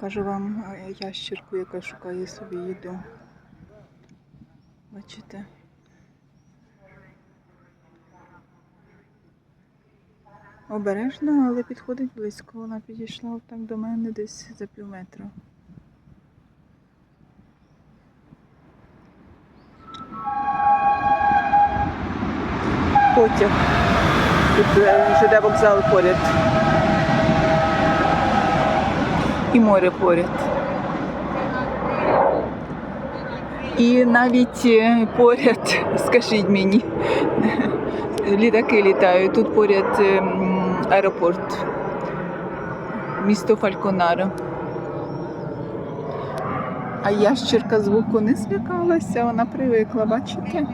покажу вам е, ящерку, яка шукає собі їду. Бачите? Обережно, але підходить близько. Вона підійшла отак до мене десь за пів метра. Потяг. Тут е, ЖД вокзал поряд. І море поряд. І навіть е, поряд, скажіть мені, літаки літають. Тут поряд е, аеропорт, місто Фальконаро. А ящерка звуку не злякалася, вона привикла, бачите?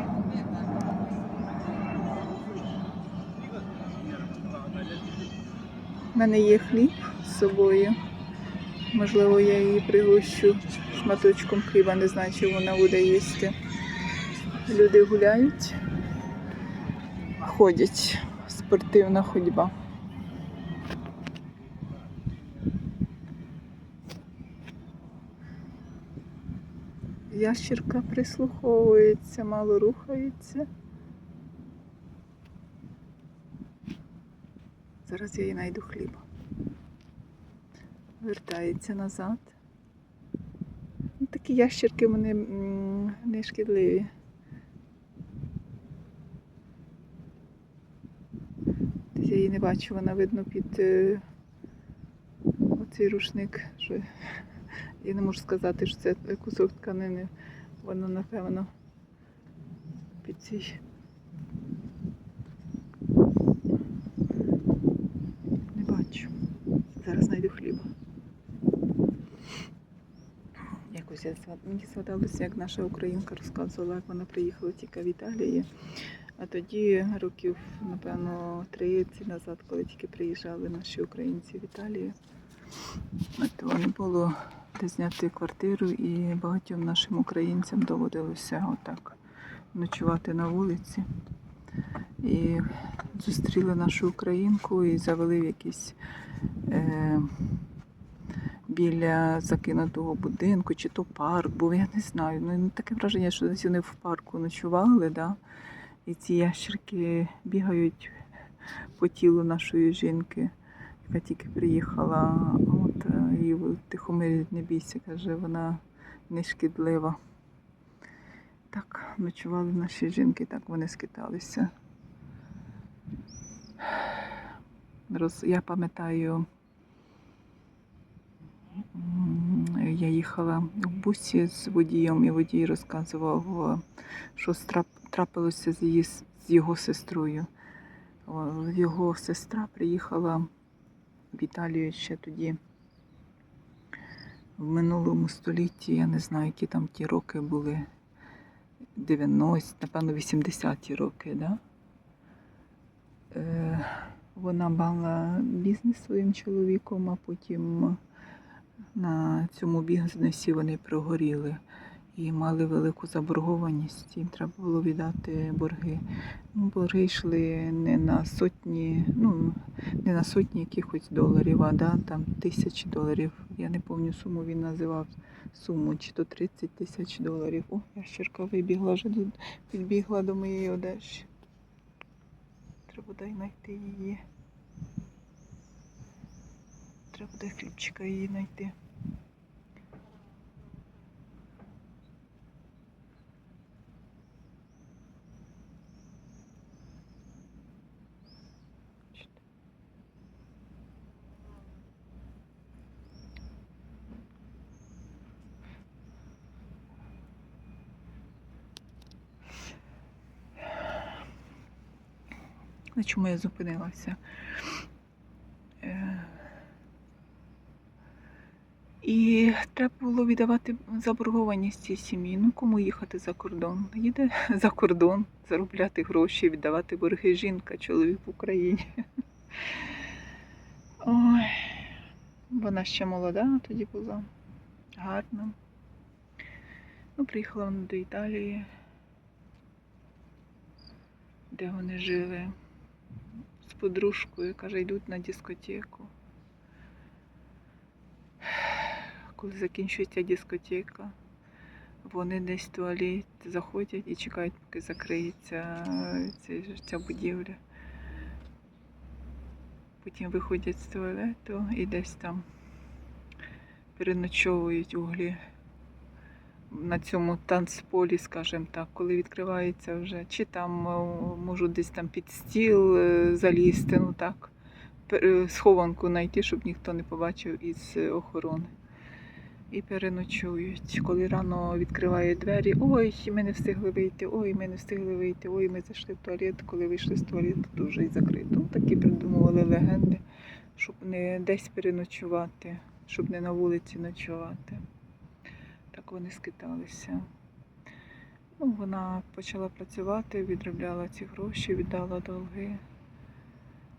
У мене є хліб з собою. Можливо, я її пригощу шматочком хліба, не знаю, чи вона буде їсти. Люди гуляють, ходять, спортивна ходьба. Ящірка прислуховується, мало рухається. Зараз я їй знайду хліба. Вертається назад. Ну, Такі ящерки вони не шкідливі. Десь я її не бачу, вона видно під е, оцей рушник. Що... Я не можу сказати, що це кусок тканини. Воно, напевно, під цей. Не бачу. Зараз знайду хліба. Якось мені згадалося, як наша українка розказувала, як вона приїхала тільки в Італії. А тоді років, напевно, 30 назад, коли тільки приїжджали наші українці в Італію, то не було де зняти квартиру, і багатьом нашим українцям доводилося отак ночувати на вулиці. І зустріли нашу українку і завели в якийсь е, біля закинутого будинку, чи то парк був, я не знаю. Ну, таке враження, що десь вони в парку ночували, да? і ці ящерки бігають по тілу нашої жінки, яка тільки приїхала. От, е, і тихомирить, не бійся, каже, вона не шкідлива. Так, ночували наші жінки, так вони скиталися. Я пам'ятаю, я їхала в бусі з водієм, і водій розказував, що трапилося з, її, з його сестрою. Його сестра приїхала в Італію ще тоді, в минулому столітті, я не знаю, які там ті роки були. 90, напевно, 80-ті роки, да? Е, вона мала бізнес своїм чоловіком, а потім на цьому бізнесі вони прогоріли і мали велику заборгованість. Їм треба було віддати борги. Ну, борги йшли не на сотні, ну не на сотні якихось доларів, а да, там тисячі доларів. Я не пам'ятаю суму він називав суму, чи то 30 тисяч доларів. О, ящерка вибігла вже підбігла до моєї одежі. Треба буде знайти її. Треба буде хлібчика її знайти. На чому я зупинилася? Е, І треба було віддавати заборгованість цій сім'ї. Ну кому їхати за кордон? Їде за кордон, заробляти гроші, віддавати борги жінка, чоловік в Україні. Ой, вона ще молода тоді була, гарна. Ну, приїхала вона до Італії, де вони жили подружкою, каже, йдуть на дискотеку. коли закінчується дискотека, вони десь в туалет заходять і чекають, поки закриється ця будівля. Потім виходять з туалету і десь там переночовують углі на цьому танцполі, скажімо так, коли відкривається вже, чи там е, можуть десь там під стіл е, залізти, ну так, е, схованку знайти, щоб ніхто не побачив із охорони. І переночують. Коли рано відкривають двері, ой, ми не встигли вийти, ой, ми не встигли вийти, ой, ми зайшли в туалет, коли вийшли з туалету, то вже і закрито. Ну, Такі придумували легенди, щоб не десь переночувати, щоб не на вулиці ночувати. Так вони скиталися. Ну, вона почала працювати, відробляла ці гроші, віддала долги.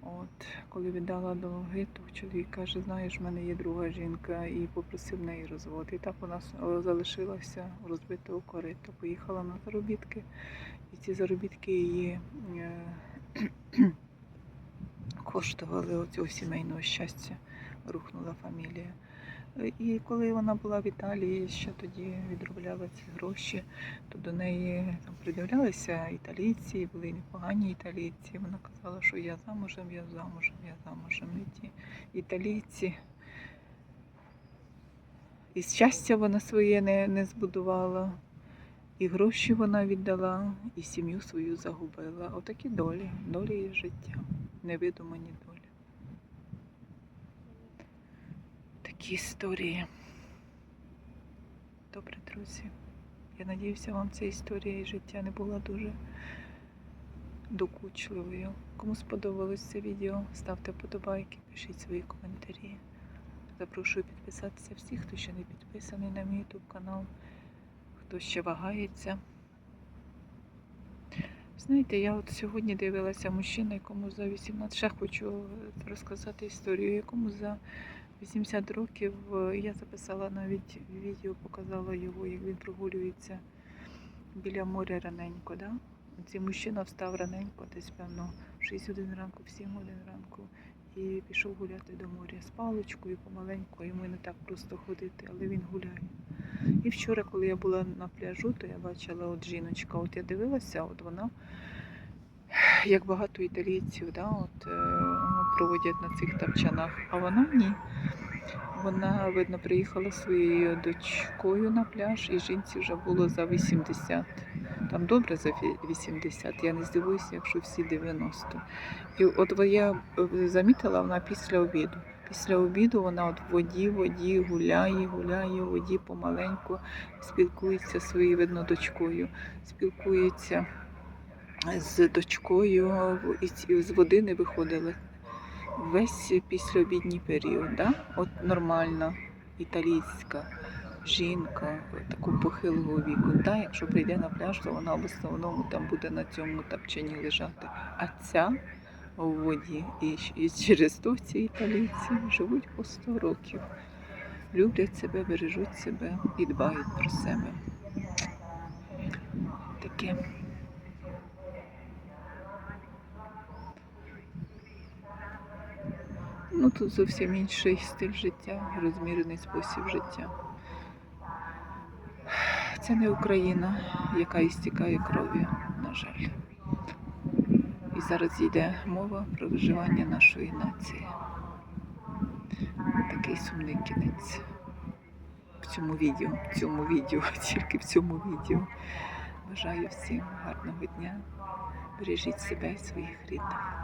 От, коли віддала долги, то чоловік каже, знаєш, в мене є друга жінка, і попросив неї розвод. І так вона залишилася розбитого корита. Поїхала на заробітки, і ці заробітки її е, коштували оцього сімейного щастя, рухнула фамілія. І коли вона була в Італії, ще тоді відробляла ці гроші, то до неї там придивлялися італійці, були непогані італійці. Вона казала, що я замужем, я замужем, я замужем. І ті італійці. І щастя вона своє не, не збудувала, і гроші вона віддала, і сім'ю свою загубила. Отакі долі, долі і життя, невидумані долі. Такі історії. Добре, друзі. Я надіюся, вам ця історія і життя не була дуже докучливою. Кому сподобалось це відео, ставте вподобайки, пишіть свої коментарі. Запрошую підписатися всіх, хто ще не підписаний на мій YouTube канал, хто ще вагається. Знаєте, я от сьогодні дивилася мужчина, якому за 18, ще хочу розказати історію, якому за 80 років е, я записала навіть відео, показала його, як він прогулюється біля моря раненько. Да? Цей мужчина встав раненько, десь певно, в 6 годин ранку, в 7 годин ранку, і пішов гуляти до моря з паличкою помаленьку, йому не так просто ходити, але він гуляє. І вчора, коли я була на пляжу, то я бачила от жіночка, от я дивилася, от вона, як багато італійців, да, от, е, проводять на цих тапчанах, а вона ні. Вона, видно, приїхала своєю дочкою на пляж, і жінці вже було за 80. Там добре за 80, я не здивуюся, якщо всі 90. І от я е, замітила, вона після обіду. Після обіду вона от в воді, воді гуляє, гуляє в воді помаленьку, спілкується своєю, видно, дочкою, спілкується з дочкою, і з води не виходила весь післяобідній період, да? от нормальна італійська жінка такого похилого віку. Да? Якщо прийде на пляж, то вона в основному там буде на цьому тапчані лежати. А ця у воді. І, і через то ці італійці живуть по 100 років. Люблять себе, бережуть себе і дбають про себе. Таке. Ну тут зовсім інший стиль життя, розмірений спосіб життя. Це не Україна, яка істікає кров'ю, на жаль. І зараз йде мова про виживання нашої нації. Такий сумний кінець. В цьому відео, в цьому відео, тільки в цьому відео. Бажаю всім гарного дня. Бережіть себе і своїх рідних.